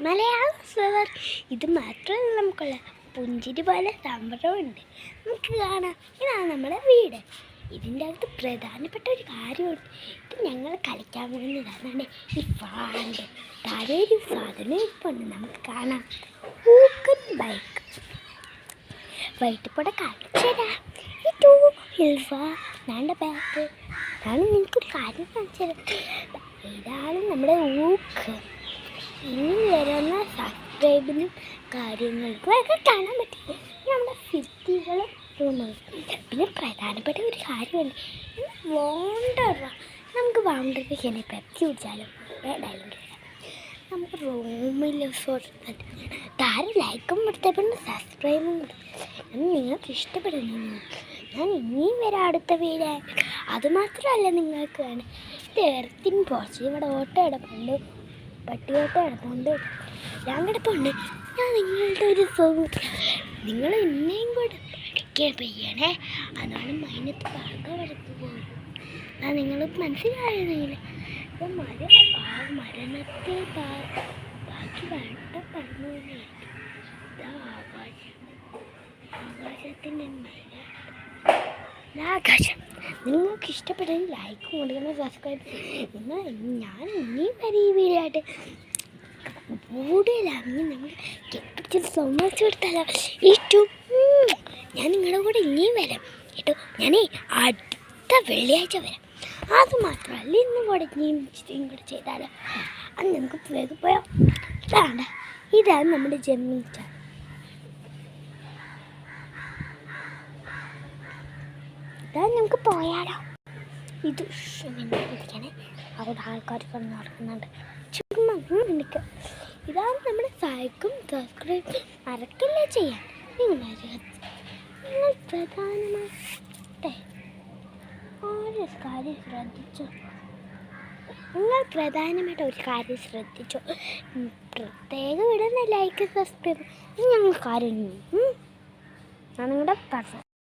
Malayalam flower ഇത് മാത്രമല്ല നമുക്കുള്ള പുഞ്ചിരി പോലെ സംഭവമുണ്ട് നമുക്ക് കാണാം. ഇതാണ് നമ്മുടെ വീട്. ഇതിന്റെ അകത്ത് പ്രധാനപ്പെട്ട ഒരു കാര്യമുണ്ട്. ഇത് ഞങ്ങൾ കളിക്കാൻ പോകുന്നതാണ് ഈ ഫാണ്ട് താഴെ ഒരു സാധനം ഇപ്പോൾ നമുക്ക് കാണാം. ഊക്കൻ ബൈക്ക്. വൈകിട്ടിപ്പോടെ കളിച്ചതാ ഇതു ഇൽവ നാണ്ട ബാക്ക്. ഞാൻ നിനക്കൊരു കാര്യം കാണിച്ചത് ഇതാണ് നമ്മുടെ ഊക്ക്. ഇനി സബ്സ്ക്രൈബിനും കാര്യങ്ങൾക്കും ഒക്കെ കാണാൻ പറ്റും ഇത് നമ്മുടെ സിറ്റികളും റൂമുകളും പിന്നെ പ്രധാനപ്പെട്ട ഒരു കാര്യമുണ്ട്. വോണ്ടർ നമുക്ക് വോണ്ടർക്ക് ഇങ്ങനെ പെപ്സി കുടിച്ചാലും ഡയലോഗ് നമുക്ക് റൂമിൽ താരം ലൈക്കും കൊടുത്തപ്പോൾ സബ്സ്ക്രൈബും കൊടുത്തു. നിങ്ങൾക്ക് ഇഷ്ടപ്പെടുന്നു. ഞാൻ ഇനിയും വരാം അടുത്ത വീട്. അതുമാത്രമല്ല നിങ്ങൾക്ക് വേണം ഇത് എർത്തിൻ പോർച്ച് ഇവിടെ ഓട്ടോ കിടപ്പുണ്ട്. പട്ടി ഓട്ടോ കിടപ്പുണ്ട് ഞാൻ കിടപ്പുണ്ട്. ഞാൻ നിങ്ങളുടെ ഒരു സോങ് നിങ്ങൾ എന്നെയും കൂടെ പഠിക്കാൻ പെയ്യണേ അതാണ് മൈനത്ത് പാക വരത്ത് പോകും ആ നിങ്ങൾ മനസ്സിലായിരുന്നെങ്കിൽ ഇപ്പം മര ആ മരണത്തെ ബാക്കി വേണ്ട പറഞ്ഞു ആകാശം. ആകാശത്തിന്റെ ആകാശം. നിങ്ങൾക്ക് ഇഷ്ടപ്പെട്ടെങ്കിൽ ലൈക്ക് കൊടുക്കണം സബ്സ്ക്രൈബ് നിങ്ങൾ ഞാൻ ഇനിയും വരെ വീഡിയോ ആയിട്ട്. കൂടുതലാണെങ്കിൽ നമ്മൾ കേട്ടിട്ട് സമ്മതിച്ച് കൊടുത്താലോ ഏറ്റവും ഞാൻ നിങ്ങളുടെ കൂടെ ഇനിയും വരാം. കേട്ടോ? ഞാനേ അടുത്ത വെള്ളിയാഴ്ച വരാം. അത് മാത്രമല്ല ഇന്ന് കൂടെ ഇനിയും കൂടെ ചെയ്താലോ? അത് നമുക്ക് വേഗം പോയോ. ഇതാണ് ഇതാണ് നമ്മുടെ ചാനൽ. ഇതാ നമുക്ക് പോയാലോ. ഇത് ഇരിക്കണേ അവിടെ ആൾക്കാർ പറഞ്ഞ് നടക്കുന്നുണ്ട്. ചുമ്മാ ഇതാണ് നമ്മുടെ സൈക്കും സബ്സ്ക്രൈബ് മറക്കില്ല ചെയ്യാൻ. നിങ്ങൾ നിങ്ങൾ കാര്യം ശ്രദ്ധിച്ചു? നിങ്ങൾ പ്രധാനമായിട്ട് ഒരു കാര്യം ശ്രദ്ധിച്ചു? പ്രത്യേകം ഇടുന്ന ലൈക്ക് സബ്സ്ക്രൈബ്. ഞങ്ങൾ കാര്യം. ഞാൻ നിങ്ങളുടെ പർസൺ